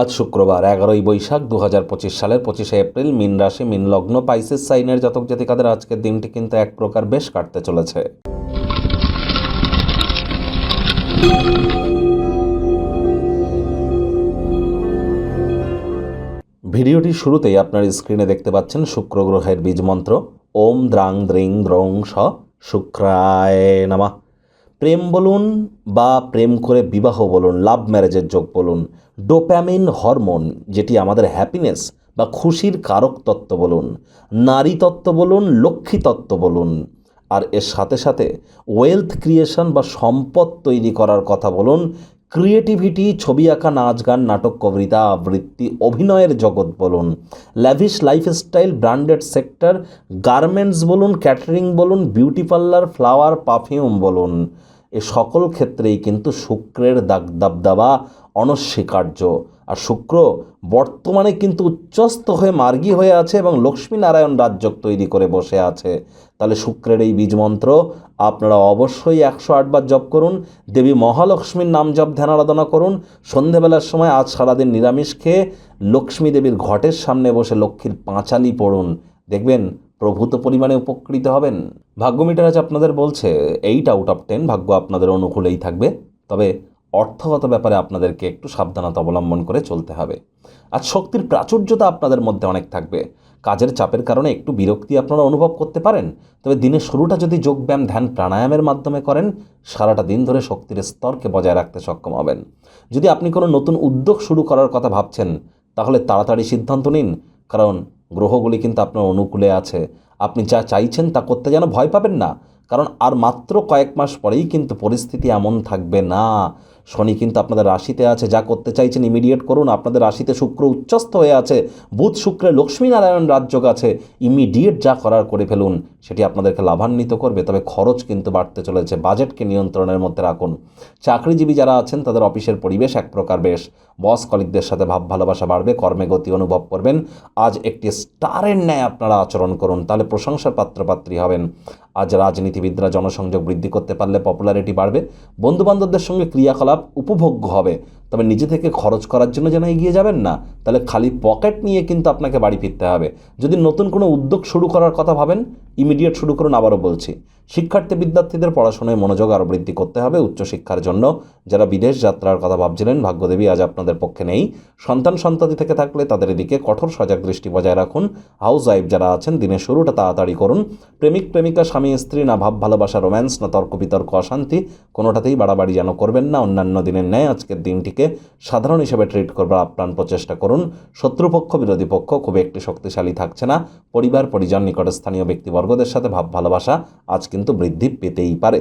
আজ শুক্রবার, এগারোই বৈশাখ দু হাজার পঁচিশ সালের পঁচিশে এপ্রিল, মিন রাশি, মিন লগ্ন, পাইসেস, সাইনের জাতক জাতিকাদের আজকের দিনটি কিন্তু এক প্রকার বেশ কাটতে চলেছে। ভিডিওটির শুরুতেই আপনার স্ক্রিনে দেখতে পাচ্ছেন শুক্র গ্রহের বীজ মন্ত্র। ওম দ্রাং দ্রিং দ্রং স শুক্রায় নামা। প্রেম বলুন বা প্রেম করে বিবাহ বলুন লাভ ম্যারেজের যোগ বলুন ডোপ্যামিন হরমোন যেটি আমাদের হ্যাপিনেস বা খুশির কারক তত্ত্ব বলুন, নারী তত্ত্ব বলুন, লক্ষ্মী তত্ত্ব বলুন, আর এর সাথে সাথে ওয়েলথ ক্রিয়েশন বা সম্পদ তৈরি করার কথা বলুন ক্রিয়েটিভিটি ছবি আঁকা, নাচ গান, নাটক কবিতা, আবৃত্তি, অভিনয়ের জগৎ বলুন lavish lifestyle branded sector garments বলুন ক্যাটারিং বলুন বিউটি পার্লার ফ্লাওয়ার পারফিউম বলুন এ সকল ক্ষেত্রেই কিন্তু শুক্রের দাগ দাবদাবা অনস্বীকার্য। আর শুক্র বর্তমানে কিন্তু উচ্চস্থ হয়ে মার্গী হয়ে আছে এবং লক্ষ্মীনারায়ণ রাজ্য তৈরি করে বসে আছে। তাহলে শুক্রের এই বীজমন্ত্র আপনারা অবশ্যই একশো আটবার জপ করুন, দেবী মহালক্ষ্মীর নাম জপ, ধ্যান আরাধনা করুন। সন্ধেবেলার সময় আজ সারাদিন নিরামিষ খেয়ে লক্ষ্মী দেবীর ঘটের সামনে বসে লক্ষ্মীর পাঁচালি পড়ুন। দেখবেন প্রভূত পরিমাণে উপকৃত হবেন। ভাগ্য মিটার আজ আপনাদের বলছে এইট আউট অফ টেন ভাগ্য আপনাদের অনুকূলেই থাকবে। তবে অর্থগত ব্যাপারে আপনাদেরকে একটু সাবধানতা অবলম্বন করে চলতে হবে। আজ শক্তির প্রাচুর্যতা আপনাদের মধ্যে অনেক থাকবে। কাজের চাপের কারণে একটু বিরক্তি আপনারা অনুভব করতে পারেন। তবে দিনের শুরুটা যদি যোগব্যায়াম, ধ্যান, প্রাণায়ামের মাধ্যমে করেন, সারাটা দিন ধরে শক্তির স্তরকে বজায় রাখতে সক্ষম হবেন। যদি আপনি কোনো নতুন উদ্যোগ শুরু করার কথা ভাবছেন, তাহলে তাড়াতাড়ি সিদ্ধান্ত নিন। কারণ গ্রহগুলি কিন্তু আপনার অনুকূলে আছে। আপনি যা চাইছেন তা করতে যেন ভয় পাবেন না। কারণ আর মাত্র কয়েক মাস পরেই কিন্তু পরিস্থিতি এমন থাকবে না। শনি কিন্তু আপনাদের রাশিতে আছে, যা করতে চাইছেন ইমিডিয়েট করুন। আপনাদের রাশিতে শুক্র উচ্চস্থ হয়ে আছে, বুধ, শুক্রে লক্ষ্মীনারায়ণ রাজযোগ আছে ইমিডিয়েট যা করার করে ফেলুন, সেটি আপনাদেরকে লাভান্বিত করবে। তবে খরচ কিন্তু বাড়তে চলেছে, বাজেটকে নিয়ন্ত্রণের মধ্যে রাখুন। চাকরিজীবী যারা আছেন, তাদের অফিসের পরিবেশ এক প্রকার বেশ। বস কলিকদের সাথে ভাব ভালোবাসা বাড়বে, কর্মে গতি অনুভব করবেন। আজ একটি স্টারের ন্যায় আপনারা আচরণ করুন, তাহলে প্রশংসার পাত্রপাত্রী হবেন। আজ রাজনীতিবিদরা জনসংযোগ বৃদ্ধি করতে পারলে পপুলারিটি বাড়বে। বন্ধুবান্ধবদের সঙ্গে ক্রিয়াকলাপ উপভোগ্য হবে। তবে নিজে থেকে খরচ করার জন্য যেন এগিয়ে যাবেন না, তাহলে খালি পকেট নিয়ে কিন্তু আপনাকে বাড়ি ফিরতে হবে। যদি নতুন কোনো উদ্যোগ শুরু করার কথা ভাবেন ইমিডিয়েট শুরু করুন আবারও বলছি। শিক্ষার্থী বিদ্যার্থীদের পড়াশোনায় মনোযোগ আরও বৃদ্ধি করতে হবে উচ্চশিক্ষার জন্য। যারা বিদেশ যাত্রার কথা ভাবছিলেন, ভাগ্যদেবী আজ আপনাদের পক্ষে নেই। সন্তান সন্ততি থেকে থাকলে তাদের এদিকে কঠোর সজাগ দৃষ্টি বজায় রাখুন। হাউস ওয়াইফ যারা আছেন, দিনের শুরুটা তাড়াতাড়ি করুন। প্রেমিক, প্রেমিকা, স্বামী, স্ত্রী, না ভাব, ভালোবাসা, রোম্যান্স, না তর্ক বিতর্ক, অশান্তি, কোনোটাতেই বাড়াবাড়ি যেন করবেন না। অন্যান্য দিনের ন্যায় আজকের দিনটিকে সাধারণ হিসেবে ট্রিট করবার আপ্রাণ প্রচেষ্টা করুন। শত্রুপক্ষ, বিরোধী পক্ষ খুব একটি শক্তিশালী থাকছে না। পরিবার, পরিজন, নিকটস্থানীয় ব্যক্তিবর্গদের সাথে ভাব, ভালোবাসা আজ কিন্তু বৃদ্ধি পেতেই পারে।